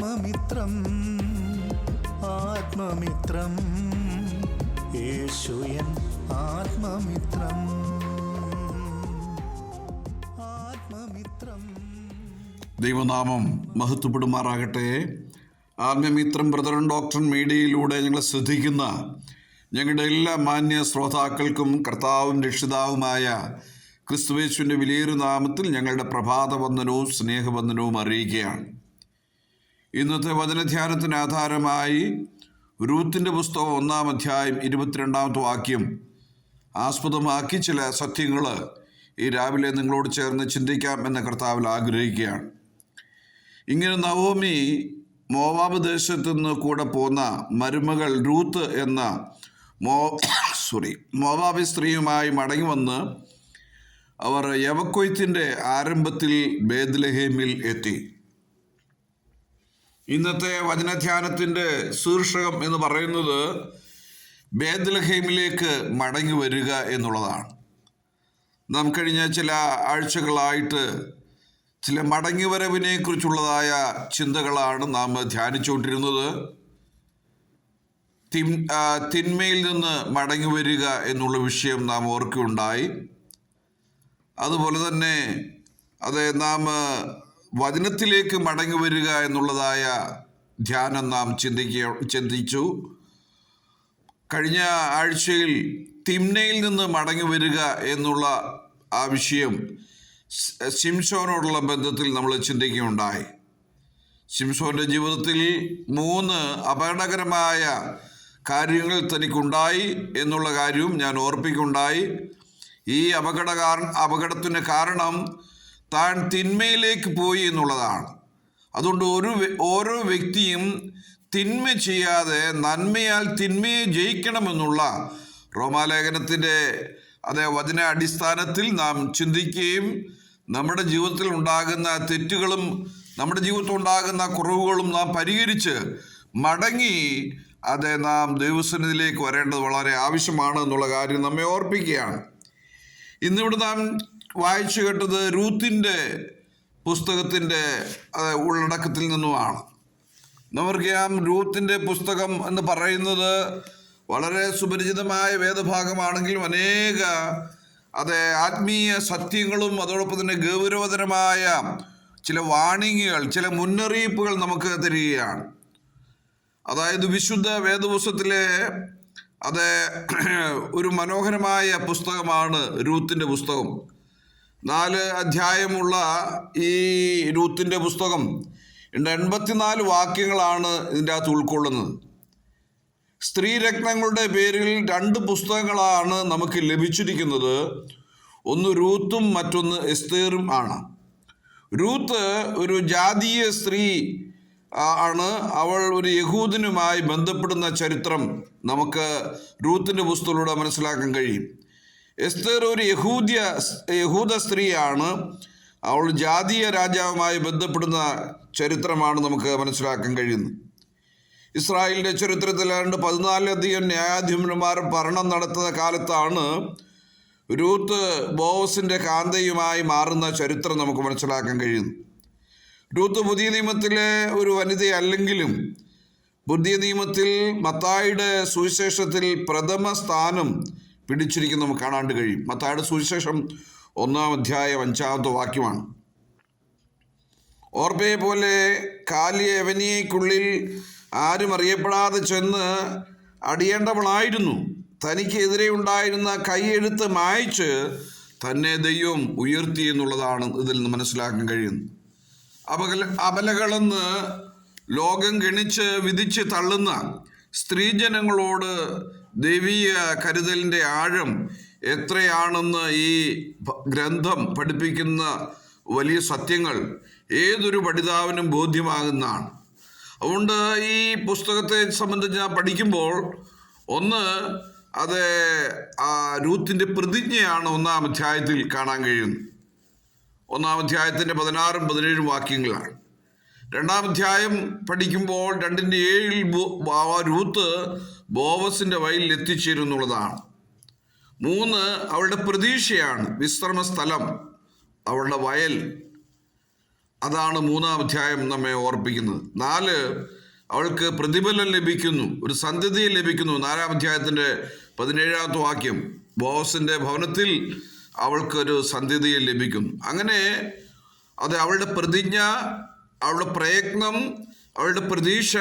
ആത്മമിത്രം ആത്മമിത്രം. യേശുയൻ ആത്മമിത്രം ആത്മമിത്രം. ദൈവനാമം മഹത്വപ്പെടുമാറാകട്ടെ. ആത്മമിത്രം brethren doctor മീഡിയയിലൂടെ ഞങ്ങളെ ശ്രദ്ധിക്കുന്ന ഞങ്ങളുടെ എല്ലാ മാന്യ ശ്രോതാക്കൾക്കും കർത്താവും രക്ഷിതാവുമായ ക്രിസ്തുവേശുവിന്റെ വിലയേറു നാമത്തിൽ ഞങ്ങളുടെ പ്രഭാതവന്ദനവും സ്നേഹവന്ദനവും അറിയിക്കുകയാണ്. ഇന്നത്തെ വചനധ്യാനത്തിന് ആധാരമായി റൂത്തിന്റെ പുസ്തകം ഒന്നാം അധ്യായം ഇരുപത്തിരണ്ടാമത്തെ വാക്യം ആസ്പദമാക്കി ചില സത്യങ്ങൾ ഈ രാവിലെ നിങ്ങളോട് ചേർന്ന് ചിന്തിക്കാം എന്ന കർത്താവിൽ ആഗ്രഹിക്കുകയാണ്. ഇങ്ങനെ നവോമി മോവാബ് ദേശത്ത് നിന്ന് കൂടെ പോന്ന മരുമകൾ റൂത്ത് എന്ന മോ സോറി മോവാബി സ്ത്രീയുമായി മടങ്ങി വന്ന് അവർ യവക്കൊയ്ത്തിന്റെ ആരംഭത്തിൽ ബേദ്ലഹേമിൽ എത്തി. ഇന്നത്തെ വചനധ്യാനത്തിന്റെ ശീർഷകം എന്ന് പറയുന്നത് ബേദ്ലഹേമിലേക്ക് മടങ്ങി വരിക എന്നുള്ളതാണ്. നാം കഴിഞ്ഞ ചില ആഴ്ചകളായിട്ട് ചില മടങ്ങിവരവിനെ കുറിച്ചുള്ളതായ ചിന്തകളാണ് നാം ധ്യാനിച്ചുകൊണ്ടിരുന്നത്. തിൻ തിന്മയിൽ നിന്ന് മടങ്ങി വരിക എന്നുള്ള വിഷയം നാം ഓർക്കുകയുണ്ടായി. അതുപോലെ തന്നെ അതെ നാം വചനത്തിലേക്ക് മടങ്ങി വരിക എന്നുള്ളതായ ധ്യാനം നാം ചിന്തിക്ക ചിന്തിച്ചു. കഴിഞ്ഞ ആഴ്ചയിൽ തിമ്നയിൽ നിന്ന് മടങ്ങി വരിക എന്നുള്ള ആ വിഷയം ശിംഷോനോടുള്ള ബന്ധത്തിൽ നമ്മൾ ചിന്തിക്കുകയുണ്ടായി. ശിംഷോന്റെ ജീവിതത്തിൽ മൂന്ന് അപകടകരമായ കാര്യങ്ങൾ തനിക്കുണ്ടായി എന്നുള്ള കാര്യവും ഞാൻ ഓർപ്പിക്കുണ്ടായി ഈ അപകട അപകടത്തിന് കാരണം താൻ തിന്മയിലേക്ക് പോയി എന്നുള്ളതാണ്. അതുകൊണ്ട് ഒരു ഓരോ വ്യക്തിയും തിന്മ ചെയ്യാതെ നന്മയാൽ തിന്മയെ ജയിക്കണമെന്നുള്ള റോമാലേഖനത്തിന്റെ അതേ വചന അടിസ്ഥാനത്തിൽ നാം ചിന്തിക്കുകയും നമ്മുടെ ജീവിതത്തിൽ ഉണ്ടാകുന്ന തെറ്റുകളും നമ്മുടെ ജീവിതത്തിൽ ഉണ്ടാകുന്ന കുറവുകളും നാം പരിഹരിച്ച് മടങ്ങി അതെ നാം ദൈവസന്നിധിയിലേക്ക് വരേണ്ടത് വളരെ ആവശ്യമാണ് എന്നുള്ള കാര്യം നമ്മെ ഓർപ്പിക്കുകയാണ്. ഇന്നിവിടെ നാം വായിച്ചു കേട്ടത് റൂത്തിന്റെ പുസ്തകത്തിന്റെ ഉള്ളടക്കത്തിൽ നിന്നുമാണ്. നമുക്കറിയാം റൂത്തിന്റെ പുസ്തകം എന്ന് പറയുന്നത് വളരെ സുപരിചിതമായ വേദഭാഗമാണെങ്കിലും അനേക അതെ ആത്മീയ സത്യങ്ങളും അതോടൊപ്പം തന്നെ ഗൗരവതരമായ ചില വാണിങ്ങുകൾ ചില മുന്നറിയിപ്പുകൾ നമുക്ക് തരികയാണ്. അതായത് വിശുദ്ധ വേദപുസ്തകത്തിലെ അത് ഒരു മനോഹരമായ പുസ്തകമാണ് രൂത്തിന്റെ പുസ്തകം. നാല് അധ്യായമുള്ള ഈ രൂത്തിന്റെ പുസ്തകം എൺപത്തിനാല് വാക്യങ്ങളാണ് ഇതിന്റെ അകത്ത് ഉൾക്കൊള്ളുന്നത്. സ്ത്രീരത്നങ്ങളുടെ പേരിൽ രണ്ട് പുസ്തകങ്ങളാണ് നമുക്ക് ലഭിച്ചിരിക്കുന്നത്. ഒന്ന് രൂത്തും മറ്റൊന്ന് എസ്തേറും ആണ്. രൂത്ത് ഒരു ജാതീയ സ്ത്രീ ആണ് അവൾ ഒരു യഹൂദനുമായി ബന്ധപ്പെടുന്ന ചരിത്രം നമുക്ക് രൂത്തിന്റെ പുസ്തകത്തിലൂടെ മനസ്സിലാക്കാൻ കഴിയും. എസ്തർ ഒരു യഹൂദ്യ യഹൂദ സ്ത്രീയാണ്. അവൾ ജാതീയ രാജാവുമായി ബന്ധപ്പെടുന്ന ചരിത്രമാണ് നമുക്ക് മനസ്സിലാക്കാൻ കഴിയുന്നത്. ഇസ്രായേലിന്റെ ചരിത്രത്തിൽ ഏതാണ്ട് പതിനാലധികം ന്യായാധിപന്മാർ ഭരണം നടത്തുന്ന കാലത്താണ് രൂത്ത് ബോവസിന്റെ കാന്തയുമായി മാറുന്ന ചരിത്രം നമുക്ക് മനസ്സിലാക്കാൻ കഴിയുന്നു രൂത്ത് പുതിയ നിയമത്തിലെ ഒരു വനിതയല്ലെങ്കിലും പുതിയ നിയമത്തിൽ മത്തായിയുടെ സുവിശേഷത്തിൽ പ്രഥമ സ്ഥാനം പിടിച്ചിരിക്കുന്ന നമുക്ക് കാണാണ്ട് കഴിയും. മത്തായുടെ സുവിശേഷം ഒന്നാം അധ്യായം അഞ്ചാമത്തെ വാക്യമാണ്. ഓർബയെ പോലെ കാലിയ എവനിയയ്ക്കുള്ളിൽ ആരും അറിയപ്പെടാതെ ചെന്ന് അടിയേണ്ടവളായിരുന്നു. തനിക്കെതിരെ ഉണ്ടായിരുന്ന കൈയെഴുത്ത് മായ്ച്ച് തന്നെ ദൈവം ഉയർത്തി എന്നുള്ളതാണ് ഇതിൽ നിന്ന് മനസ്സിലാക്കാൻ കഴിയുന്നത്. അപകല അപലകളെന്ന് ലോകം ഗണിച്ച് വിധിച്ച് തള്ളുന്ന സ്ത്രീജനങ്ങളോട് ദൈവീയ കരുതലിന്റെ ആഴം എത്രയാണെന്ന് ഈ ഗ്രന്ഥം പഠിപ്പിക്കുന്ന വലിയ സത്യങ്ങൾ ഏതൊരു പഠിതാവിനും ബോധ്യമാകുന്നതാണ്. അതുകൊണ്ട് ഈ പുസ്തകത്തെ സംബന്ധിച്ച് ഞാൻ പഠിക്കുമ്പോൾ ഒന്ന് അത് ആ രൂത്തിന്റെ പ്രതിജ്ഞയാണ് ഒന്നാം അധ്യായത്തിൽ കാണാൻ കഴിയുന്നത്. ഒന്നാം അധ്യായത്തിന്റെ പതിനാറും പതിനേഴും വാക്യങ്ങളാണ്. രണ്ടാം അധ്യായം പഠിക്കുമ്പോൾ രണ്ടിന്റെ ഏഴിൽ രൂത്ത് ബോവസിന്റെ വയലിൽ എത്തിച്ചേരുന്നുള്ളതാണ്. മൂന്ന് അവളുടെ പ്രതീക്ഷയാണ് വിശ്രമ സ്ഥലം അവളുടെ വയൽ. അതാണ് മൂന്നാം അധ്യായം നമ്മെ ഓർപ്പിക്കുന്നത്. നാല് അവൾക്ക് പ്രതിഫലം ലഭിക്കുന്നു ഒരു സന്ധ്യതയെ ലഭിക്കുന്നു. നാലാം അധ്യായത്തിന്റെ പതിനേഴാമത്തെ വാക്യം ബോസിന്റെ ഭവനത്തിൽ അവൾക്കൊരു സന്ധ്യതയെ ലഭിക്കും അങ്ങനെ അത് അവളുടെ പ്രതിജ്ഞ അവളുടെ പ്രയത്നം അവളുടെ പ്രതീക്ഷ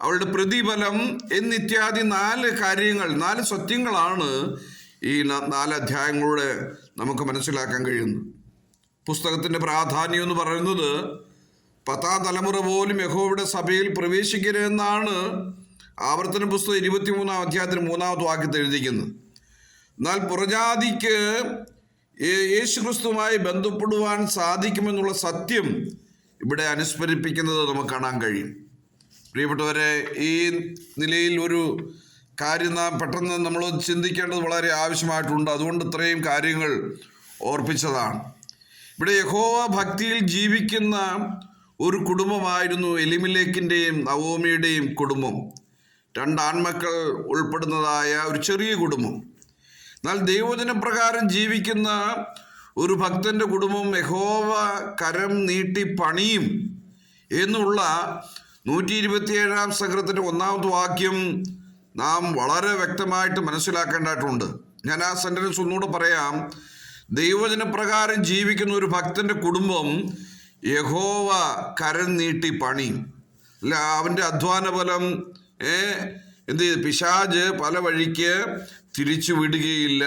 അവളുടെ പ്രതിഫലം എന്നിത്യാദി നാല് കാര്യങ്ങൾ നാല് സത്യങ്ങളാണ് ഈ നാല് അധ്യായങ്ങളിലൂടെ നമുക്ക് മനസ്സിലാക്കാൻ കഴിയുന്നത്. പുസ്തകത്തിന്റെ പ്രാധാന്യം എന്ന് പറയുന്നത് പത്താം തലമുറ പോലും യഹോവയുടെ സഭയിൽ പ്രവേശിക്കരുതെന്നാണ് ആവർത്തന പുസ്തകം ഇരുപത്തിമൂന്നാം അധ്യായത്തിന് മൂന്നാമത്തെ വാക്യത്തിൽ എഴുതിക്കുന്നത് എന്നാൽ പുറജാതിക്ക് യേശുക്രിസ്തുവുമായി ബന്ധപ്പെടുവാൻ സാധിക്കുമെന്നുള്ള സത്യം ഇവിടെ അനുസ്മരിപ്പിക്കുന്നത് നമുക്ക് കാണാൻ കഴിയും. പ്രിയപ്പെട്ടവരെ ഈ നിലയിൽ ഒരു കാര്യം നാം പെട്ടെന്ന് നമ്മൾ ചിന്തിക്കേണ്ടത് വളരെ ആവശ്യമായിട്ടുണ്ട്. അതുകൊണ്ട് ഇത്രയും കാര്യങ്ങൾ ഓർപ്പിച്ചതാണ്. ഇവിടെ യഹോവ ഭക്തിയിൽ ജീവിക്കുന്ന ഒരു കുടുംബമായിരുന്നു എലിമിലേക്കിന്റെയും നവോമിയുടെയും കുടുംബം. രണ്ട് ആൺമക്കൾ ഉൾപ്പെടുന്നതായ ഒരു ചെറിയ കുടുംബം. എന്നാൽ ദൈവദിന പ്രകാരം ജീവിക്കുന്ന ഒരു ഭക്തന്റെ കുടുംബം യഹോവ കരം നീട്ടി പണിയും എന്നുള്ള നൂറ്റി ഇരുപത്തിയേഴാം സംഘത്തിന്റെ ഒന്നാമത്തെ വാക്യം നാം വളരെ വ്യക്തമായിട്ട് മനസ്സിലാക്കേണ്ടതായിട്ടുണ്ട്. ഞാൻ ആ സെന്റൻസ് ഒന്നുകൂടെ പറയാം. ദൈവജനപ്രകാരം ജീവിക്കുന്ന ഒരു ഭക്തന്റെ കുടുംബം യഹോവ കരം നീട്ടി പണി അല്ല അവന്റെ അധ്വാന ഫലം എന്ത് പിശാജ് പല വഴിക്ക് തിരിച്ചു വിടുകയില്ല.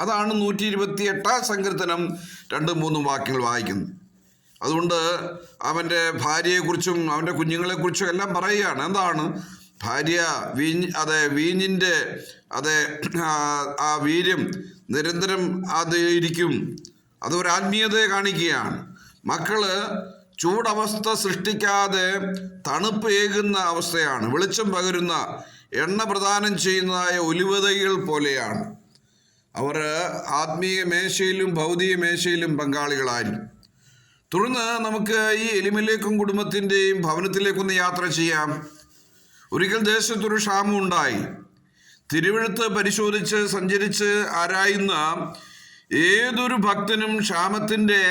അതാണ് നൂറ്റി ഇരുപത്തി എട്ടാം സങ്കീർത്തനം രണ്ടും മൂന്നും വാക്യങ്ങൾ വായിക്കുന്നത്. അതുകൊണ്ട് അവന്റെ ഭാര്യയെക്കുറിച്ചും അവന്റെ കുഞ്ഞുങ്ങളെക്കുറിച്ചും എല്ലാം പറയുകയാണ്. എന്താണ്? ഭാര്യ വീ അതെ വീഞ്ഞിന്റെ അതെ ആ, വീര്യം നിരന്തരം അത് ഇരിക്കും. അതൊരു ആത്മീയതയെ കാണിക്കുകയാണ്. മക്കൾ ചൂടവസ്ഥ സൃഷ്ടിക്കാതെ തണുപ്പ് ഏകുന്ന അവസ്ഥയാണ്. വെളിച്ചം പകരുന്ന എണ്ണ പ്രദാനം ചെയ്യുന്നതായ ഒലിവതകൾ പോലെയാണ്. അവർ ആത്മീയ മേശയിലും ഭൗതിക മേശയിലും പങ്കാളികളായി. തുടർന്ന് നമുക്ക് ഈ എലിമിലേക്കും കുടുംബത്തിന്റെയും ഭവനത്തിലേക്കൊന്ന് യാത്ര ചെയ്യാം. ഒരിക്കൽ ദേശത്തൊരു ക്ഷാമം ഉണ്ടായി. തിരുവഴുത്ത് പരിശോധിച്ച് സഞ്ചരിച്ച് ആരായുന്ന ഏതൊരു ഭക്തനും ക്ഷാമത്തിന്റെ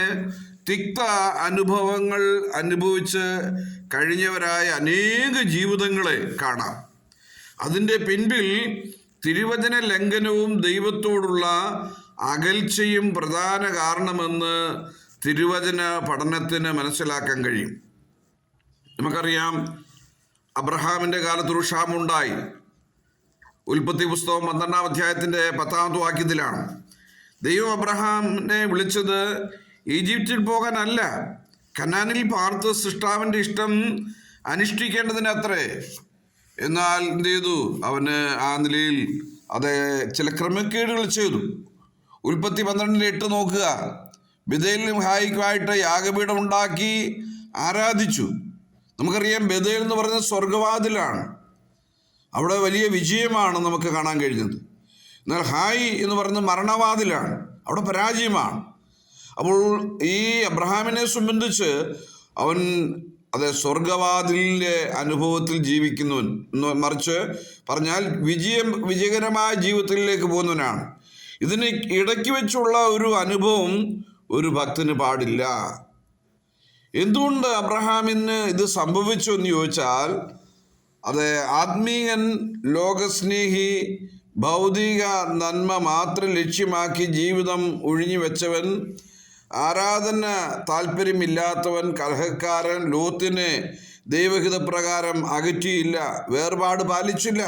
തിക്ത അനുഭവങ്ങൾ അനുഭവിച്ച് കഴിഞ്ഞവരായ അനേക ജീവിതങ്ങളെ കാണാം. അതിന്റെ പിൻപിൽ തിരുവചന ലംഘനവും ദൈവത്തോടുള്ള അകൽച്ചയും പ്രധാന കാരണമെന്ന് തിരുവചന പഠനത്തിന് മനസ്സിലാക്കാൻ കഴിയും. നമുക്കറിയാം അബ്രഹാമിന്റെ കാലത്തൊരു ക്ഷാമുണ്ടായി ഉൽപ്പത്തി പുസ്തകം പന്ത്രണ്ടാം അധ്യായത്തിന്റെ പത്താമത്തെ വാക്യത്തിലാണ്. ദൈവം അബ്രഹാമിനെ വിളിച്ചത് ഈജിപ്തിൽ പോകാനല്ല കനാനിൽ പാർത്ത് സൃഷ്ടാവിന്റെ ഇഷ്ടം അനുഷ്ഠിക്കേണ്ടതിനത്രേ. എന്നാൽ എന്ത് ചെയ്തു? അവന് ആ നിലയിൽ അത് ചില ക്രമക്കേടുകൾ ചെയ്തു. ഉൽപ്പത്തി പന്ത്രണ്ടിന്റെ എട്ട് നോക്കുക. ബദലിനും ഹായിക്കുമായിട്ട് യാഗപീഠം ഉണ്ടാക്കി ആരാധിച്ചു. നമുക്കറിയാം ബദേൽ എന്ന് പറയുന്നത് സ്വർഗവാതിലാണ് അവിടെ വലിയ വിജയമാണ് നമുക്ക് കാണാൻ കഴിഞ്ഞത്. എന്നാൽ ഹായ് എന്ന് പറയുന്നത് മരണവാതിലാണ്. അവിടെ പരാജയമാണ്. അപ്പോൾ ഈ അബ്രഹാമിനെ സംബന്ധിച്ച് അവൻ അതെ സ്വർഗവാതിലിന്റെ അനുഭവത്തിൽ ജീവിക്കുന്നവൻ മറിച്ച് പറഞ്ഞാൽ വിജയം വിജയകരമായ ജീവിതത്തിലേക്ക് പോകുന്നവനാണ്. ഇതിന് ഇടയ്ക്ക് വെച്ചുള്ള ഒരു അനുഭവം ഒരു ഭക്തന് പാടില്ല. എന്തുകൊണ്ട് അബ്രഹാമിന് ഇത് സംഭവിച്ചു എന്ന് ചോദിച്ചാൽ അത് ആത്മീയൻ ലോകസ്നേഹി ഭൗതിക നന്മ മാത്രം ലക്ഷ്യമാക്കി ജീവിതം ഒഴിഞ്ഞു വെച്ചവൻ ആരാധന താല്പര്യമില്ലാത്തവൻ കലഹക്കാരൻ ലോത്തിനെ ദൈവഹിതപ്രകാരം അകറ്റിയില്ല വേർപാട് പാലിച്ചില്ല.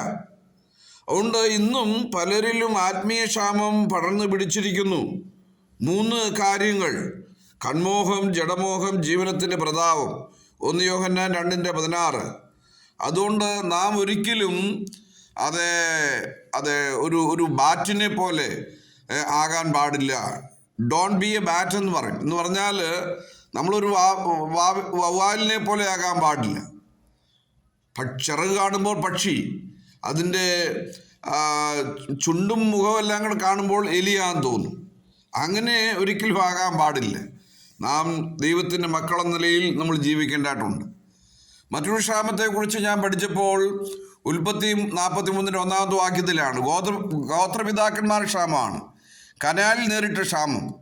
അതുകൊണ്ട് ഇന്നും പലരിലും ആത്മീയ ക്ഷാമം പടർന്നു പിടിച്ചിരിക്കുന്നു. മൂന്ന് കാര്യങ്ങൾ. കൺമോഹം ജഡമോഹം ജീവനത്തിന്റെ പ്രതാപം. ഒന്ന് യോഹന്നാൻ രണ്ടിന്റെ പതിനാറ്. അതുകൊണ്ട് നാം ഒരിക്കലും അത് അത് ഒരു ഒരു ബാറ്റിനെ പോലെ ആകാൻ പാടില്ല. ഡോൺ ബി എ ബാറ്റ് എന്ന് പറയും. എന്ന് പറഞ്ഞാൽ നമ്മളൊരു വവ്വാലിനെ പോലെ ആകാൻ പാടില്ല ചിറക് കാണുമ്പോൾ പക്ഷി അതിന്റെ ചുണ്ടും മുഖവും എല്ലാം കൂടെ കാണുമ്പോൾ എലിയാന്ന് തോന്നും. അങ്ങനെ ഒരിക്കലും ആകാൻ പാടില്ല. നാം ദൈവത്തിന്റെ മക്കളെന്ന നിലയിൽ നമ്മൾ ജീവിക്കേണ്ടതായിട്ടുണ്ട്. മറ്റൊരു ക്ഷാമത്തെക്കുറിച്ച് ഞാൻ പഠിച്ചപ്പോൾ ഉൽപ്പത്തി നാൽപ്പത്തി മൂന്നിന്റെ ഒന്നാമത്തെ വാക്യത്തിലാണ്. ഗോത്ര ഗോത്രപിതാക്കന്മാർ ക്ഷാമമാണ്. കനാലിൽ നേരിട്ട ക്ഷാമം.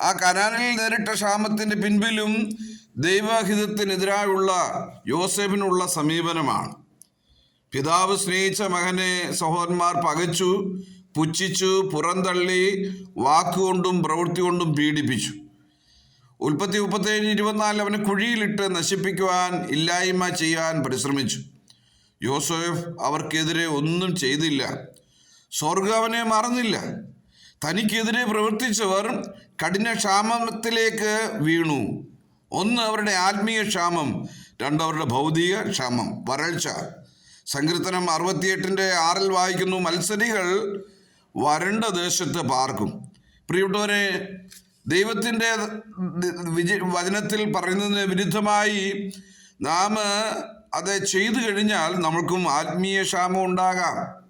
ആ കനാലിൽ നേരിട്ട ക്ഷാമത്തിന്റെ പിൻപിലും ദൈവഹിതത്തിനെതിരായുള്ള യോസഫിനുള്ള സമീപനമാണ്. പിതാവ് സ്നേഹിച്ച മകനെ സഹോദരന്മാർ പകച്ചു പുച്ഛിച്ചു പുറന്തള്ളി വാക്കുകൊണ്ടും പ്രവൃത്തി കൊണ്ടും പീഡിപ്പിച്ചു. ഉൽപ്പത്തി മുപ്പത്തേഴ് ഇരുപത്തിനാലിൽ അവനെ കുഴിയിലിട്ട് നശിപ്പിക്കുവാൻ ഇല്ലായ്മ ചെയ്യാൻ പരിശ്രമിച്ചു. യോസഫ് അവർക്കെതിരെ ഒന്നും ചെയ്തില്ല. സ്വർഗ അവനെ മറന്നില്ല. തനിക്കെതിരെ പ്രവർത്തിച്ചവർ കഠിന ക്ഷാമത്തിലേക്ക് വീണു. ഒന്ന് അവരുടെ ആത്മീയ ക്ഷാമം രണ്ട് അവരുടെ ഭൗതിക ക്ഷാമം. വരൾച്ച. സങ്കീർത്തനം അറുപത്തിയെട്ടിന്റെ ആറിൽ വായിക്കുന്നു മത്സരികൾ വരണ്ട ദേശത്ത് പാർക്കും. പ്രിയപ്പെട്ടവരെ ദൈവത്തിന്റെ വിജയ വചനത്തിൽ പറയുന്നതിന് വിരുദ്ധമായി നാം അത് ചെയ്തു കഴിഞ്ഞാൽ നമ്മൾക്കും ആത്മീയ ക്ഷാമം ഉണ്ടാകാം.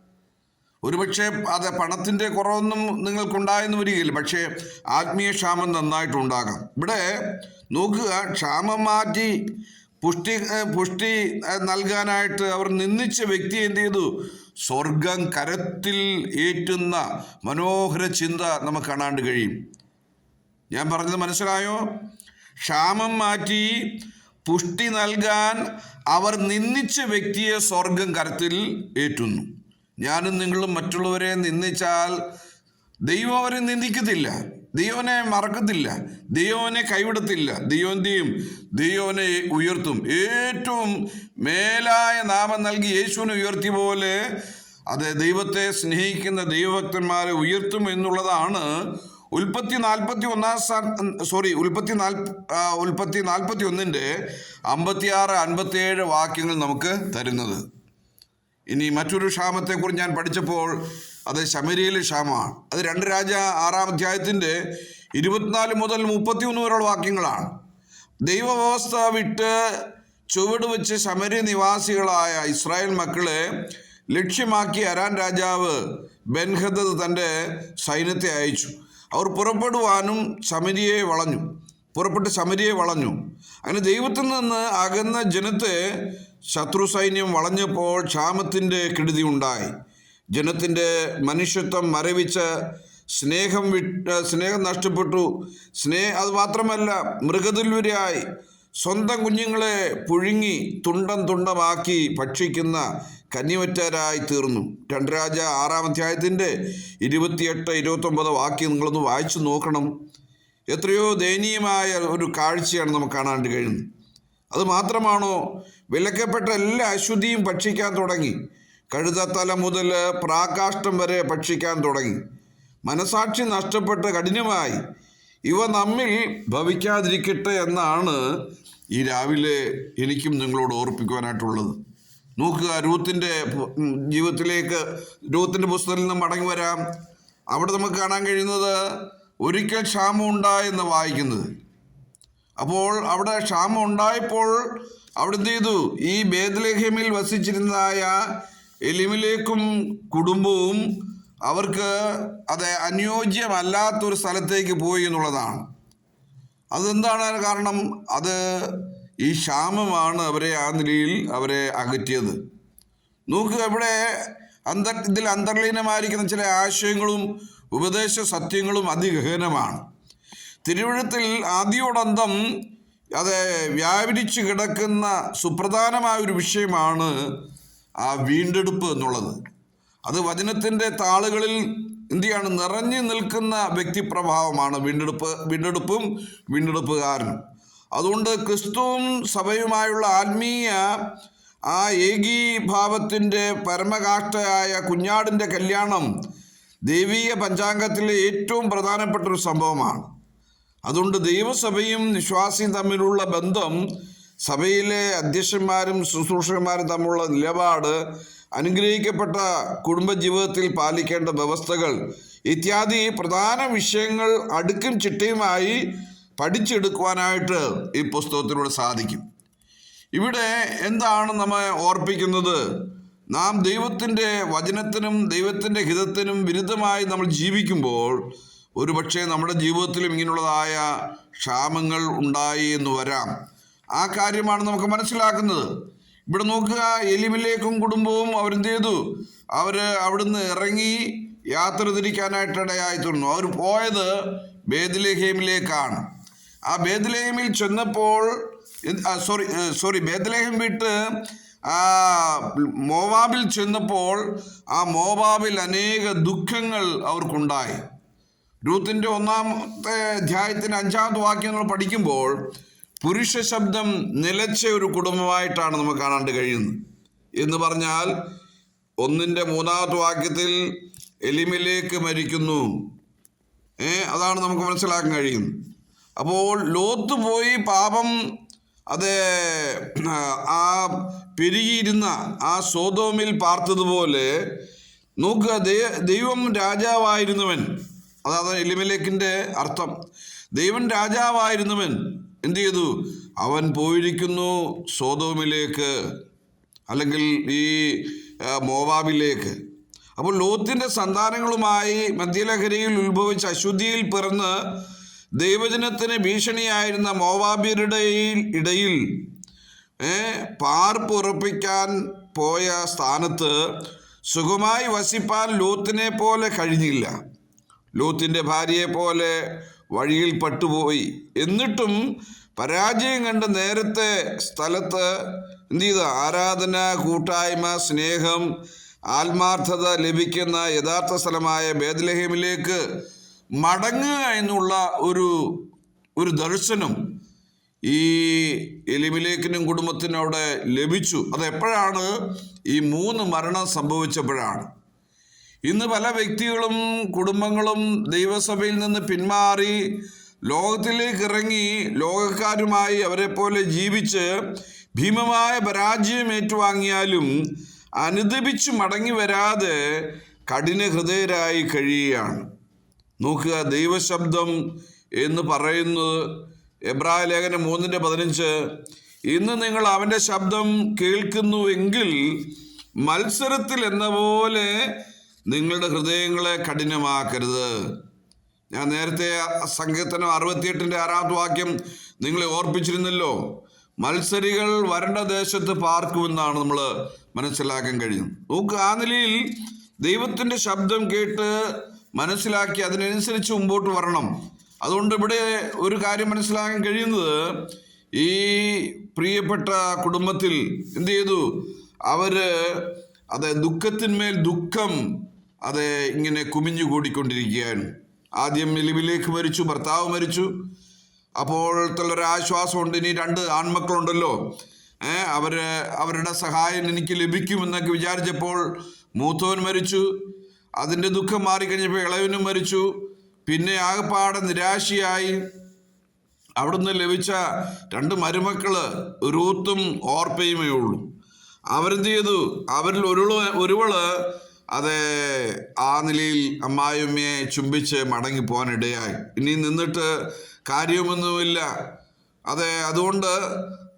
ഒരുപക്ഷെ അത് പണത്തിന്റെ കുറവൊന്നും നിങ്ങൾക്കുണ്ടായെന്ന് വരികയില്ല. പക്ഷേ ആത്മീയ ക്ഷാമം നന്നായിട്ടുണ്ടാകാം. ഇവിടെ നോക്കുക ക്ഷാമം മാറ്റി പുഷ്ടി പുഷ്ടി നൽകാനായിട്ട് അവർ നിന്ദിച്ച വ്യക്തി എന്ത് ചെയ്തു? സ്വർഗം കരത്തിൽ ഏറ്റുന്ന മനോഹര ചിന്ത നമുക്ക് കാണാണ്ട് കഴിയും. ഞാൻ പറഞ്ഞത് മനസ്സിലായോ? ക്ഷാമം മാറ്റി പുഷ്ടി നൽകാൻ അവർ നിന്ദിച്ച വ്യക്തിയെ സ്വർഗം കരത്തിൽ ഏറ്റുന്നു. ഞാനും നിങ്ങളും മറ്റുള്ളവരെ നിന്ദിച്ചാൽ ദൈവം അവരെ നിന്ദിക്കത്തില്ല. ദൈവനെ മറക്കത്തില്ല. ദൈവനെ കൈവിടത്തില്ല. ദൈവം എന്ത് ദൈവനെ ഉയർത്തും. ഏറ്റവും മേലായ നാമം നൽകി യേശുവിനെ ഉയർത്തിയ പോലെ അത് ദൈവത്തെ സ്നേഹിക്കുന്ന ദൈവഭക്തന്മാരെ ഉയർത്തും എന്നുള്ളതാണ് ഉൽപ്പത്തി നാൽപ്പത്തി ഒന്നാം സോറി ഉൽപ്പത്തി നാൽ ഉൽപ്പത്തി നാൽപ്പത്തി ഒന്നിന്റെ അമ്പത്തിയാറ് അൻപത്തിയേഴ് വാക്യങ്ങൾ നമുക്ക് തരുന്നത്. ഇനി മറ്റൊരു ക്ഷാമത്തെക്കുറിച്ച് ഞാൻ പഠിച്ചപ്പോൾ അത് ശമരിയിലെ ക്ഷാമമാണ്. അത് രണ്ട് രാജ ആറാം അധ്യായത്തിന്റെ ഇരുപത്തിനാല് മുതൽ മുപ്പത്തിയൊന്ന് വരെയുള്ള വാക്യങ്ങളാണ്. ദൈവവ്യവസ്ഥ വിട്ട് ചുവട് വെച്ച് ശമരി നിവാസികളായ ഇസ്രായേൽ മക്കളെ ലക്ഷ്യമാക്കി അരാൻ രാജാവ് ബെൻഹദ് തന്റെ സൈന്യത്തെ അയച്ചു. അവർ പുറപ്പെടുവാനും ശമരിയെ വളഞ്ഞു. പുറപ്പെട്ട് ശമരിയെ വളഞ്ഞു. അങ്ങനെ ദൈവത്തിൽ നിന്ന് അകന്ന ജനത്തെ ശത്രു സൈന്യം വളഞ്ഞപ്പോൾ ക്ഷാമത്തിന്റെ കെടുതി ഉണ്ടായി. ജനത്തിന്റെ മനുഷ്യത്വം മരവിച്ച് സ്നേഹം വിട്ട് സ്നേഹം നഷ്ടപ്പെട്ടു. സ്നേഹ അത് മാത്രമല്ല മൃഗതുല്യരായി സ്വന്തം കുഞ്ഞുങ്ങളെ പുഴുങ്ങി തുണ്ടം തുണ്ടമാക്കി ഭക്ഷിക്കുന്ന കന്നിമറ്റാരായി തീർന്നു. രണ്ടുരാജ ആറാം അധ്യായത്തിന്റെ ഇരുപത്തിയെട്ട് ഇരുപത്തൊമ്പത് വാക്യം നിങ്ങളൊന്ന് വായിച്ചു നോക്കണം. എത്രയോ ദയനീയമായ ഒരു കാഴ്ചയാണ് നമുക്ക് കാണാണ്ട് കഴിയുന്നത്. അത് മാത്രമാണോ വിലക്കപ്പെട്ട എല്ലാ അശുദ്ധിയും ഭക്ഷിക്കാൻ തുടങ്ങി? കഴുതത്തല മുതൽ പ്രാകാഷ്ടം വരെ ഭക്ഷിക്കാൻ തുടങ്ങി. മനസാക്ഷി നഷ്ടപ്പെട്ട് കഠിനമായി. ഇവ നമ്മിൽ ഭവിക്കാതിരിക്കട്ടെ എന്നാണ് ഈ രാവിലെ എനിക്കും നിങ്ങളോട് ഓർപ്പിക്കുവാനായിട്ടുള്ളത്. നോക്കുക രൂത്തിന്റെ ജീവിതത്തിലേക്ക് രൂത്തിന്റെ പുസ്തകത്തിൽ നിന്ന് മടങ്ങി വരാം. അവിടെ നമുക്ക് കാണാൻ കഴിയുന്നത് ഒരിക്കൽ ക്ഷാമം ഉണ്ടായെന്ന് വായിക്കുന്നത്. അപ്പോൾ അവിടെ ക്ഷാമം ഉണ്ടായപ്പോൾ അവിടെ എന്ത് ചെയ്തു? ഈ ബേദ്ലേഹേമിൽ വസിച്ചിരുന്നതായ എലിമിലേക്കും കുടുംബവും അവർക്ക് അത് അനുയോജ്യമല്ലാത്തൊരു സ്ഥലത്തേക്ക് പോയി എന്നുള്ളതാണ്. അതെന്താണ് കാരണം? അത് ഈ ക്ഷാമമാണ് അവരെ ആ നിലയിൽ അവരെ അകറ്റിയത്. നോക്കുക ഇവിടെ അന്തർ ഇതിൽ അന്തർലീനമായിരിക്കുന്ന ചില ആശയങ്ങളും ഉപദേശ സത്യങ്ങളും അതിഗഹനമാണ്. തിരുവഴുത്തിൽ ആദ്യോടന്തം അത് വ്യാപരിച്ച് കിടക്കുന്ന സുപ്രധാനമായ ഒരു വിഷയമാണ് ആ വീണ്ടെടുപ്പ് എന്നുള്ളത്. അത് വചനത്തിന്റെ താളുകളിൽ എന്തിയാണ്? നിറഞ്ഞു നിൽക്കുന്ന വ്യക്തിപ്രഭാവമാണ് വീണ്ടെടുപ്പ് വീണ്ടെടുപ്പും വീണ്ടെടുപ്പുകാരനും അതുകൊണ്ട് ക്രിസ്തുവും സഭയുമായുള്ള ആത്മീയ ആ ഏകീഭാവത്തിന്റെ പരമകാഷ്ടയായ കുഞ്ഞാടിന്റെ കല്യാണം ദൈവീയ പഞ്ചാംഗത്തിലെ ഏറ്റവും പ്രധാനപ്പെട്ട ഒരു സംഭവമാണ്. അതുകൊണ്ട് ദൈവസഭയും വിശ്വാസിയും തമ്മിലുള്ള ബന്ധം സഭയിലെ അധ്യക്ഷന്മാരും ശുശ്രൂഷകന്മാരും തമ്മിലുള്ള നിലപാട് അനുഗ്രഹിക്കപ്പെട്ട കുടുംബജീവിതത്തിൽ പാലിക്കേണ്ട വ്യവസ്ഥകൾ ഇത്യാദി പ്രധാന വിഷയങ്ങൾ അടുക്കും ചിട്ടയുമായി പഠിച്ചെടുക്കുവാനായിട്ട് ഈ പുസ്തകത്തിലൂടെ സാധിക്കും. ഇവിടെ എന്താണ് നമ്മെ ഓർപ്പിക്കുന്നത്? നാം ദൈവത്തിന്റെ വചനത്തിനും ദൈവത്തിന്റെ ഹിതത്തിനും വിരുദ്ധമായി നമ്മൾ ജീവിക്കുമ്പോൾ ഒരുപക്ഷെ നമ്മുടെ ജീവിതത്തിലും ഇങ്ങനെയുള്ളതായ ക്ഷാമങ്ങൾ ഉണ്ടായി എന്ന് വരാം. ആ കാര്യമാണ് നമുക്ക് മനസ്സിലാക്കുന്നത്. ഇവിടെ നോക്കുക എലിമിലേക്കും കുടുംബവും അവരെന്ത് ചെയ്തു അവർ അവിടുന്ന് ഇറങ്ങി യാത്ര തിരിക്കാനായിട്ട് ഇടയായി തുടർന്നു അവർ പോയത് ബേദ്ലേഹേമിലേക്കാണ് ആ ബേദ്ലേഹേമിൽ ചെന്നപ്പോൾ സോറി സോറി ബേദലേഹം വിട്ട് ആ മോവാബിൽ ചെന്നപ്പോൾ ആ മോവാബിൽ അനേക ദുഃഖങ്ങൾ അവർക്കുണ്ടായി. രൂത്തിന്റെ ഒന്നാമത്തെ അധ്യായത്തിന്റെ അഞ്ചാമത്തെ വാക്യം നമ്മൾ പഠിക്കുമ്പോൾ പുരുഷ ശബ്ദം നിലച്ച ഒരു കുടുംബമായിട്ടാണ് നമുക്ക് കാണാണ്ട് കഴിയുന്നത്. എന്ന് പറഞ്ഞാൽ ഒന്നിന്റെ മൂന്നാമത്തെ വാക്യത്തിൽ എലിമിലേക്ക് മരിക്കുന്നു. ഏ അതാണ് നമുക്ക് മനസ്സിലാക്കാൻ കഴിയുന്നത്. അപ്പോൾ ലോത്ത് പോയി പാപം അത് ആ പെരുകിയിരുന്ന ആ സോതോമിൽ പാർത്തതുപോലെ നോക്കുക ദൈവം രാജാവായിരുന്നവൻ. അതാണ് എലിമലേക്കിന്റെ അർത്ഥം. ദൈവൻ രാജാവായിരുന്നവൻ എന്ത് ചെയ്തു? അവൻ പോയിരിക്കുന്നു സോതോമിലേക്ക് അല്ലെങ്കിൽ ഈ മോവാബിലേക്ക്. അപ്പോൾ ലോത്തിന്റെ സന്താനങ്ങളുമായി മധ്യലഹരിയിൽ ഉത്ഭവിച്ച അശുദ്ധിയിൽ പിറന്ന് ദൈവജനത്തിന് ഭീഷണിയായിരുന്ന മോവാബിയരുടെ ഇടയിൽ പാർപ്പുറപ്പിക്കാൻ പോയ സ്ഥാനത്ത് സുഖമായി വസിപ്പാൻ ലൂത്തിനെ പോലെ കഴിഞ്ഞില്ല. ലൂത്തിന്റെ ഭാര്യയെ പോലെ വഴിയിൽ പട്ടുപോയി. എന്നിട്ടും പരാജയം കണ്ട് നേരത്തെ സ്ഥലത്ത് എന്ത് ചെയ്ത ആരാധന കൂട്ടായ്മ സ്നേഹം ആത്മാർത്ഥത ലഭിക്കുന്ന യഥാർത്ഥ സ്ഥലമായ ബേദലഹേമിലേക്ക് മടങ്ങുക എന്നുള്ള ഒരു ഒരു ദർശനം ഈ എലിമിലേക്കിനും കുടുംബത്തിനും അവിടെ ലഭിച്ചു. അത് എപ്പോഴാണ്? ഈ മൂന്ന് മരണം സംഭവിച്ചപ്പോഴാണ്. ഇന്ന് പല വ്യക്തികളും കുടുംബങ്ങളും ദൈവസഭയിൽ നിന്ന് പിന്മാറി ലോകത്തിലേക്ക് ഇറങ്ങി ലോകക്കാരുമായി അവരെ പോലെ ജീവിച്ച് ഭീമമായ പരാജയം ഏറ്റുവാങ്ങിയാലും അനുദപിച്ചു മടങ്ങി വരാതെ കഠിന ഹൃദയരായി കഴിയുകയാണ്. നോക്കുക. ദൈവശബ്ദം എന്ന് പറയുന്നത് എബ്രായ ലേഖനം മൂന്നിന്റെ പതിനഞ്ച്. ഇന്ന് നിങ്ങൾ അവന്റെ ശബ്ദം കേൾക്കുന്നുവെങ്കിൽ മത്സരത്തിൽ എന്ന പോലെ നിങ്ങളുടെ ഹൃദയങ്ങളെ കഠിനമാക്കരുത്. ഞാൻ നേരത്തെ സങ്കീർത്തനം അറുപത്തിയെട്ടിന്റെ ആറാമത്തെ വാക്യം നിങ്ങളെ ഓർപ്പിച്ചിരുന്നല്ലോ. മത്സരികൾ വരണ്ട ദേശത്ത് പാർക്കുമെന്നാണ് നമ്മൾ മനസ്സിലാക്കാൻ കഴിയുന്നത്. നോക്ക് ആ നിലയിൽ ദൈവത്തിന്റെ ശബ്ദം കേട്ട് മനസ്സിലാക്കി അതിനനുസരിച്ച് മുമ്പോട്ട് വരണം. അതുകൊണ്ട് ഇവിടെ ഒരു കാര്യം മനസ്സിലാക്കാൻ കഴിയുന്നത് ഈ പ്രിയപ്പെട്ട കുടുംബത്തിൽ എന്ത് ചെയ്തു? അവർ അതെ ദുഃഖത്തിന്മേൽ ദുഃഖം അതെ ഇങ്ങനെ കുമിഞ്ഞു കൂടിക്കൊണ്ടിരിക്കുകയാണ്. ആദ്യം നിലവിലേക്ക് മരിച്ചു ഭർത്താവ് മരിച്ചു. ഒരു ആശ്വാസമുണ്ട് ഇനി രണ്ട് ആൺമക്കളുണ്ടല്ലോ. ഏ അവർ അവരുടെ സഹായം എനിക്ക് ലഭിക്കുമെന്നൊക്കെ വിചാരിച്ചപ്പോൾ മൂത്തവൻ മരിച്ചു. അതിന്റെ ദുഃഖം മാറിക്കഴിഞ്ഞപ്പോൾ ഇളവനും മരിച്ചു. പിന്നെ ആകെപ്പാടെ നിരാശയായി. അവിടുന്ന് ലഭിച്ച രണ്ട് മരുമക്കൾ റൂത്തും ഓർപ്പയുമേ ഉള്ളൂ. അവരെന്ത് ചെയ്തു? അവരിൽ ഒരുൾ ഒരുവൾ അത് ആ നിലയിൽ അമ്മായിയമ്മയെ ചുംബിച്ച് മടങ്ങി പോകാനിടയായി. ഇനി നിന്നിട്ട് കാര്യമൊന്നുമില്ല. അതെ അതുകൊണ്ട്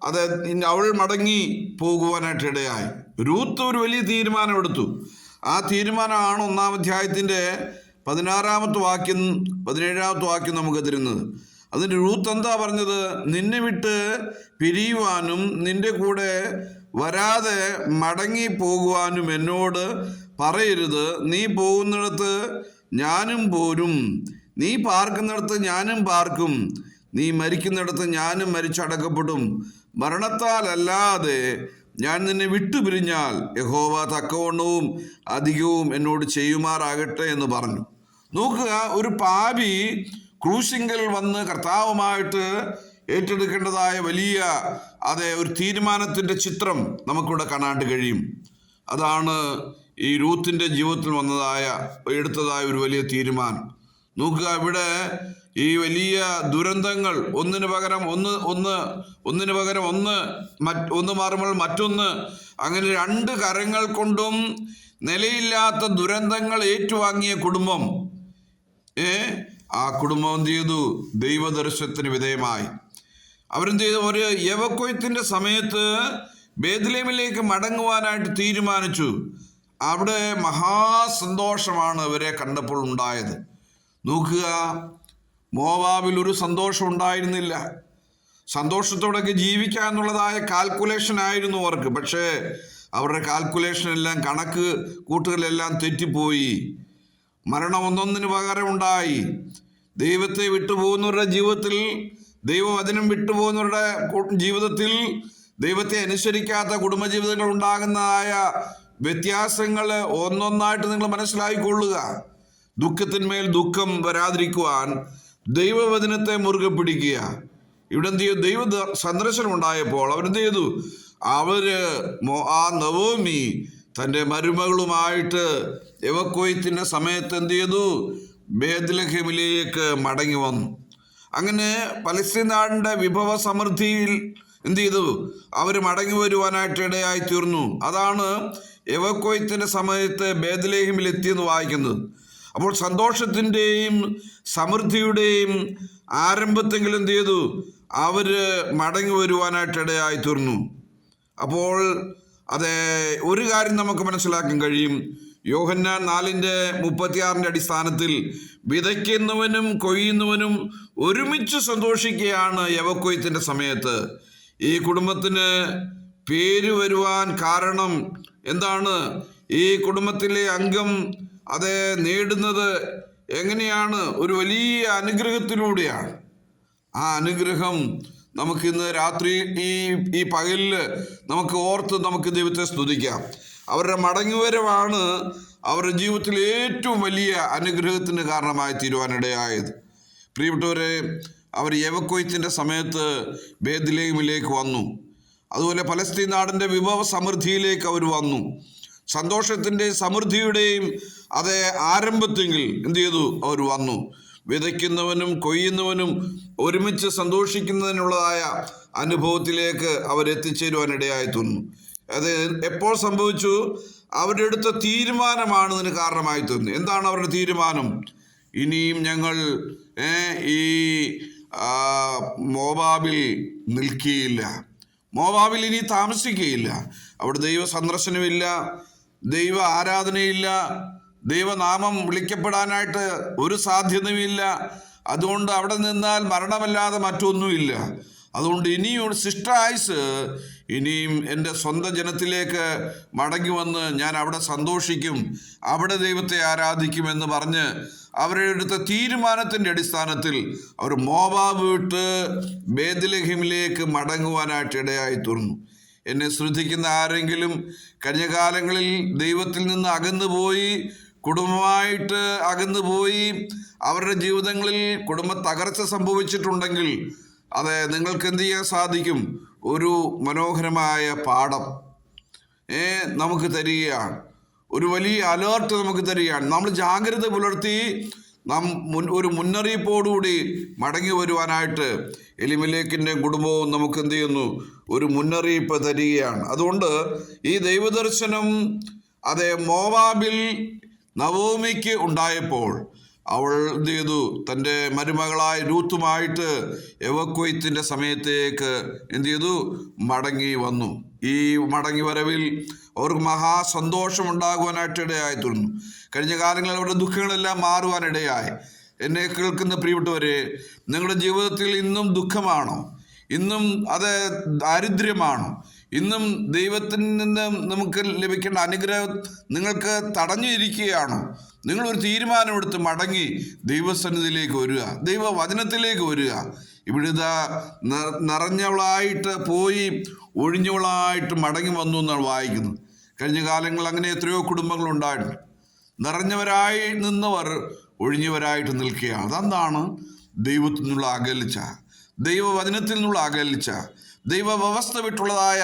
അത് അവൾ മടങ്ങി പോകുവാനായിട്ട് ഇടയായി. രൂത്ത് ഒരു വലിയ തീരുമാനമെടുത്തു. ആ തീരുമാനമാണ് ഒന്നാം അധ്യായത്തിന്റെ പതിനാറാമത്തെ വാക്യം പതിനേഴാമത്തെ വാക്യം നമുക്ക് തരുന്നത്. അതിന്റെ റൂത്ത് എന്താ പറഞ്ഞത്? നിന്നെ വിട്ട് പിരിയുവാനും നിന്റെ കൂടെ വരാതെ മടങ്ങി പോകുവാനും എന്നോട് പറയരുത്. നീ പോകുന്നിടത്ത് ഞാനും പോരും. നീ പാർക്കുന്നിടത്ത് ഞാനും പാർക്കും. നീ മരിക്കുന്നിടത്ത് ഞാനും മരിച്ചടക്കപ്പെടും മരണത്താലല്ലാതെ ഞാൻ നിന്നെ വിട്ടുപിരിഞ്ഞാൽ യഹോവ തക്കവണ്ണവും അധികവും എന്നോട് ചെയ്യുമാറാകട്ടെ എന്ന് പറഞ്ഞു. നോക്കുക ഒരു പാപി ക്രൂശിങ്കൽ വന്ന് കർത്താവുമായിട്ട് ഏറ്റെടുക്കേണ്ടതായ വലിയ അതെ ഒരു തീരുമാനത്തിന്റെ ചിത്രം നമുക്കിവിടെ കാണാണ്ട് കഴിയും. അതാണ് ഈ രൂത്തിന്റെ ജീവിതത്തിൽ വന്നതായ എടുത്തതായ ഒരു വലിയ തീരുമാനം. നോക്കുക ഇവിടെ ഈ വലിയ ദുരന്തങ്ങൾ ഒന്നിന് പകരം ഒന്ന് ഒന്ന് ഒന്നിന് പകരം ഒന്ന് മറ്റ് ഒന്ന് മാറുമ്പോൾ മറ്റൊന്ന് അങ്ങനെ രണ്ട് കരങ്ങൾ കൊണ്ടും നിലയില്ലാത്ത ദുരന്തങ്ങൾ ഏറ്റുവാങ്ങിയ കുടുംബം ഏ? ആ കുടുംബം എന്ത് ചെയ്തു? ദൈവദർശനത്തിന് വിധേയമായി. അവരെന്ത് ചെയ്തു? ഒരു യവക്കൊയ്ത്തിന്റെ സമയത്ത് ബേദ്ലേമിലേക്ക് മടങ്ങുവാനായിട്ട് തീരുമാനിച്ചു. അവിടെ മഹാസന്തോഷമാണ് ഇവരെ കണ്ടപ്പോൾ ഉണ്ടായത്. നോക്കുക മോവാബിൽ ഒരു സന്തോഷം ഉണ്ടായിരുന്നില്ല. സന്തോഷത്തോടൊക്കെ ജീവിക്കുക എന്നുള്ളതായ കാൽക്കുലേഷൻ ആയിരുന്നു അവർക്ക്. പക്ഷേ അവരുടെ കാൽക്കുലേഷൻ എല്ലാം കണക്ക് കൂട്ടുകളെല്ലാം തെറ്റിപ്പോയി. മരണം ഒന്നൊന്നിന് പകരം ഉണ്ടായി. ദൈവത്തെ വിട്ടുപോകുന്നവരുടെ ജീവിതത്തിൽ ദൈവവചനം വിട്ടുപോകുന്നവരുടെ ജീവിതത്തിൽ ദൈവത്തെ അനുസരിക്കാത്ത കുടുംബജീവിതങ്ങൾ ഉണ്ടാകുന്നതായ വ്യത്യാസങ്ങൾ ഒന്നൊന്നായിട്ട് നിങ്ങൾ മനസ്സിലാക്കിക്കൊള്ളുക ദുഃഖത്തിന്മേൽ ദുഃഖം വരാതിരിക്കുവാൻ ദൈവവചനത്തെ മുറുകെ പിടിക്കുക. ഇവിടെ എന്ത് ചെയ്തു ദൈവ സന്ദർശനം ഉണ്ടായപ്പോൾ അവരെന്ത് ചെയ്തു? അവർ ആ നവോമി തന്റെ മരുമകളുമായിട്ട് യവക്കൊയ്ത്തിന്റെ സമയത്ത് എന്ത് ചെയ്തു? ബേദ്ലഹേമിലേക്ക് മടങ്ങി വന്നു. അങ്ങനെ പലസ്തീൻ നാടിന്റെ വിഭവ സമൃദ്ധിയിൽ എന്ത് ചെയ്തു? അവർ മടങ്ങി വരുവാനായിട്ട് ഇടയായി തീർന്നു അതാണ് യവക്കൊയ്ത്തിന്റെ സമയത്ത് ബേദ്ലേഹിമിൽ എത്തിയെന്ന് വായിക്കുന്നത്. അപ്പോൾ സന്തോഷത്തിന്റെയും സമൃദ്ധിയുടെയും ആരംഭത്തെങ്കിൽ എന്ത് ചെയ്തു? അവർ മടങ്ങി വരുവാനായിട്ട് ഇടയായി തീർന്നു. അപ്പോൾ അത് ഒരു കാര്യം നമുക്ക് മനസ്സിലാക്കാൻ കഴിയും. യോഹന്നാൻ നാലിന്റെ മുപ്പത്തിയാറിന്റെ അടിസ്ഥാനത്തിൽ വിതയ്ക്കുന്നവനും കൊയ്യുന്നവനും ഒരുമിച്ച് സന്തോഷിക്കുകയാണ് യവക്കൊയ്ത്തിന്റെ സമയത്ത്. ഈ കുടുംബത്തിന് പേര് വരുവാൻ കാരണം എന്താണ്? ഈ കുടുംബത്തിലെ അംഗം അത് നേടുന്നത് എങ്ങനെയാണ്? ഒരു വലിയ അനുഗ്രഹത്തിലൂടെയാണ്. ആ അനുഗ്രഹം നമുക്ക് ഇന്ന് രാത്രി ഈ ഈ പകലിൽ നമുക്ക് ഓർത്ത് നമുക്ക് ദൈവത്തെ സ്തുതിക്കാം. അവരുടെ മടങ്ങിവരവാണ് അവരുടെ ജീവിതത്തിലെ ഏറ്റവും വലിയ അനുഗ്രഹത്തിന് കാരണമായി തീരുവാനിടയായത്. പ്രിയപ്പെട്ടവരെ അവർ യവക്കൊയ്ത്തിന്റെ സമയത്ത് ബേദ്ലേമിലേക്ക് വന്നു. അതുപോലെ പലസ്തീൻ നാടിന്റെ വിഭവ സമൃദ്ധിയിലേക്ക് അവർ വന്നു. സന്തോഷത്തിന്റെ സമൃദ്ധിയുടെയും അത് ആരംഭത്തെങ്കിൽ എന്ത് ചെയ്തു? അവർ വന്നു. വിതയ്ക്കുന്നവനും കൊയ്യുന്നവനും ഒരുമിച്ച് സന്തോഷിക്കുന്നതിനുള്ളതായ അനുഭവത്തിലേക്ക് അവർ എത്തിച്ചേരുവാനിടയായി തീർന്നു അത് എപ്പോൾ സംഭവിച്ചു? അവരുടെ അടുത്ത തീരുമാനമാണ് ഇതിന് കാരണമായി തോന്നുന്നത്. എന്താണ് അവരുടെ തീരുമാനം? ഇനിയും ഞങ്ങൾ ഈ മോബാബിൽ നിൽക്കുകയില്ല. മോവാബിൽ ഇനി താമസിക്കുകയില്ല. അവിടെ ദൈവ സന്ദർശനമില്ല. ദൈവ ആരാധനയില്ല. ദൈവനാമം വിളിക്കപ്പെടാനായിട്ട് ഒരു സാധ്യതയുമില്ല. അതുകൊണ്ട് അവിടെ നിന്നാൽ മരണമല്ലാതെ മറ്റൊന്നുമില്ല. അതുകൊണ്ട് ഇനിയും സിസ്റ്റർ ആയിസ് ഇനിയും എന്റെ സ്വന്തം ജനത്തിലേക്ക് മടങ്ങി വന്ന് ഞാൻ അവിടെ സന്തോഷിക്കും. അവിടെ ദൈവത്തെ ആരാധിക്കുമെന്ന് പറഞ്ഞ് അവരുടെ അടുത്ത തീരുമാനത്തിന്റെ അടിസ്ഥാനത്തിൽ അവർ മോബാബ് വിട്ട് ബേദലഹിമിലേക്ക് മടങ്ങുവാനായിട്ട് ഇടയായി തീർന്നു എന്നെ ശ്രദ്ധിക്കുന്ന ആരെങ്കിലും കഴിഞ്ഞ കാലങ്ങളിൽ ദൈവത്തിൽ നിന്ന് അകന്നുപോയി കുടുംബമായിട്ട് അകന്നുപോയി അവരുടെ ജീവിതങ്ങളിൽ കുടുംബ തകർച്ച സംഭവിച്ചിട്ടുണ്ടെങ്കിൽ അതെ നിങ്ങൾക്ക് എന്ത് ചെയ്യാൻ സാധിക്കും? ഒരു മനോഹരമായ പാഠം ഏ നമുക്ക് തരികയാണ്. ഒരു വലിയ അലേർട്ട് നമുക്ക് തരികയാണ്. നമ്മൾ ജാഗ്രത പുലർത്തി നാം മുൻ ഒരു മുന്നറിയിപ്പോടുകൂടി മടങ്ങി വരുവാനായിട്ട് എലിമലേക്കിന്റെ കുടുംബവും നമുക്ക് എന്ത് ചെയ്യുന്നു ഒരു മുന്നറിയിപ്പ് തരികയാണ്. അതുകൊണ്ട് ഈ ദൈവദർശനം അതേ മോവാബിൽ നവോമിക്ക് ഉണ്ടായപ്പോൾ അവൾ എന്ത് ചെയ്തു തന്റെ മരുമകളായ രൂത്തുമായിട്ട് എവക്കൊയ്ത്തിന്റെ സമയത്തേക്ക് എന്ത് ചെയ്തു മടങ്ങി വന്നു. ഈ മടങ്ങി വരവിൽ അവർക്ക് മഹാസന്തോഷം ഉണ്ടാകുവാനായിട്ട് ഇടയായി തീർന്നു കഴിഞ്ഞ കാലങ്ങളിൽ അവരുടെ ദുഃഖങ്ങളെല്ലാം മാറുവാനിടയായി. എന്നെ കേൾക്കുന്ന പ്രിയപ്പെട്ടവരെ നിങ്ങളുടെ ജീവിതത്തിൽ ഇന്നും ദുഃഖമാണോ? ഇന്നും അത് ദാരിദ്ര്യമാണോ? ഇന്നും ദൈവത്തിൽ നിന്ന് നമുക്ക് ലഭിക്കേണ്ട അനുഗ്രഹം നിങ്ങൾക്ക് തടഞ്ഞിരിക്കുകയാണോ. നിങ്ങളൊരു തീരുമാനമെടുത്ത് മടങ്ങി ദൈവസന്നിധിയിലേക്ക് വരിക ദൈവവചനത്തിലേക്ക് വരിക. ഇവിടുതാ നിറഞ്ഞവളായിട്ട് പോയി ഒഴിഞ്ഞവളായിട്ട് മടങ്ങി വന്നു എന്നാണ് വായിക്കുന്നത്. കഴിഞ്ഞ കാലങ്ങളിൽ അങ്ങനെ എത്രയോ കുടുംബങ്ങൾ ഉണ്ടായിട്ടുണ്ട്. നിറഞ്ഞവരായി നിന്നവർ ഒഴിഞ്ഞവരായിട്ട് നിൽക്കുകയാണ്. അതെന്താണ്? ദൈവത്തിൽ നിന്നുള്ള അകലിച്ച ദൈവവചനത്തിൽ നിന്നുള്ള അകലിച്ച ദൈവ വ്യവസ്ഥ വിട്ടുള്ളതായ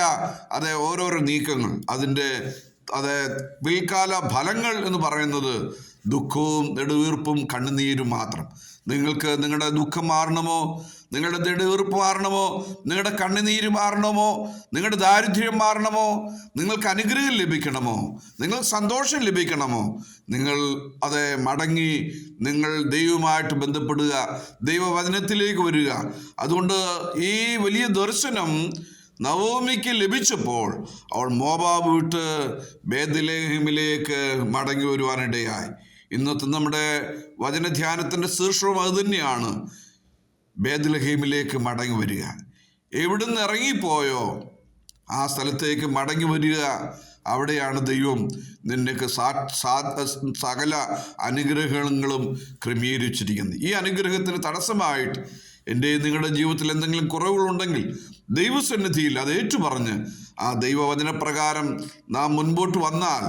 അതെ ഓരോരോ നീക്കങ്ങൾ. അതിന്റെ അതെ പിൽക്കാല ഫലങ്ങൾ എന്ന് പറയുന്നത് ദുഃഖവും നെടുവീർപ്പും കണ്ണുനീരും മാത്രം. നിങ്ങൾക്ക് നിങ്ങളുടെ ദുഃഖം മാറണമോ? നിങ്ങളുടെ ദൃഢവീർപ്പ് മാറണമോ? നിങ്ങളുടെ കണ്ണുനീര് മാറണമോ? നിങ്ങളുടെ ദാരിദ്ര്യം മാറണമോ? നിങ്ങൾക്ക് അനുഗ്രഹം ലഭിക്കണമോ? നിങ്ങൾ സന്തോഷം ലഭിക്കണമോ? നിങ്ങൾ അതെ മടങ്ങി നിങ്ങൾ ദൈവമായിട്ട് ബന്ധപ്പെടുക ദൈവവചനത്തിലേക്ക് വരിക. അതുകൊണ്ട് ഈ വലിയ ദർശനം നവോമിക്ക് ലഭിച്ചപ്പോൾ അവൾ മോബാബ് വിട്ട് ബേദലേഹിമിലേക്ക് മടങ്ങി വരുവാനിടയായി. ഇന്നത്തെ നമ്മുടെ വചനധ്യാനത്തിന്റെ ശീർഷവും അത് തന്നെയാണ്. ബേദലഹീമിലേക്ക് മടങ്ങി വരിക. എവിടുന്ന് ഇറങ്ങിപ്പോയോ? ആ സ്ഥലത്തേക്ക് മടങ്ങി വരിക. അവിടെയാണ് ദൈവം നിനക്ക് സകല അനുഗ്രഹങ്ങളും ക്രമീകരിച്ചിരിക്കുന്നത്. ഈ അനുഗ്രഹത്തിന് തടസ്സമായിട്ട് എന്റെ നിങ്ങളുടെ ജീവിതത്തിൽ എന്തെങ്കിലും കുറവുകളുണ്ടെങ്കിൽ ദൈവസന്നിധിയിൽ അത് ഏറ്റുപറഞ്ഞ് ആ ദൈവവചനപ്രകാരം നാം മുൻപോട്ട് വന്നാൽ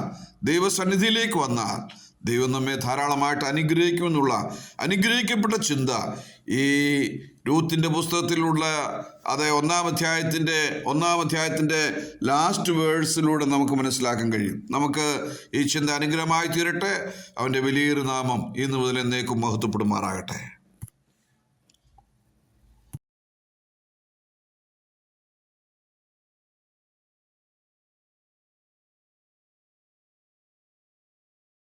ദൈവസന്നിധിയിലേക്ക് വന്നാൽ ദൈവം നമ്മെ ധാരാളമായിട്ട് അനുഗ്രഹിക്കുമെന്നുള്ള അനുഗ്രഹിക്കപ്പെട്ട ചിന്ത. ഈ രൂത്തിന്റെ പുസ്തകത്തിലുള്ള അതെ ഒന്നാം അധ്യായത്തിന്റെ ഒന്നാം അധ്യായത്തിന്റെ ലാസ്റ്റ് വേഴ്സിലൂടെ നമുക്ക് മനസ്സിലാക്കാൻ കഴിയും. നമുക്ക് ഈ ചിന്ത അനുഗ്രഹമായി തീരട്ടെ. അവന്റെ വലിയൊരു നാമം ഇന്ന് മുതൽ എന്നേക്കും മഹത്വപ്പെടുമാറാകട്ടെ.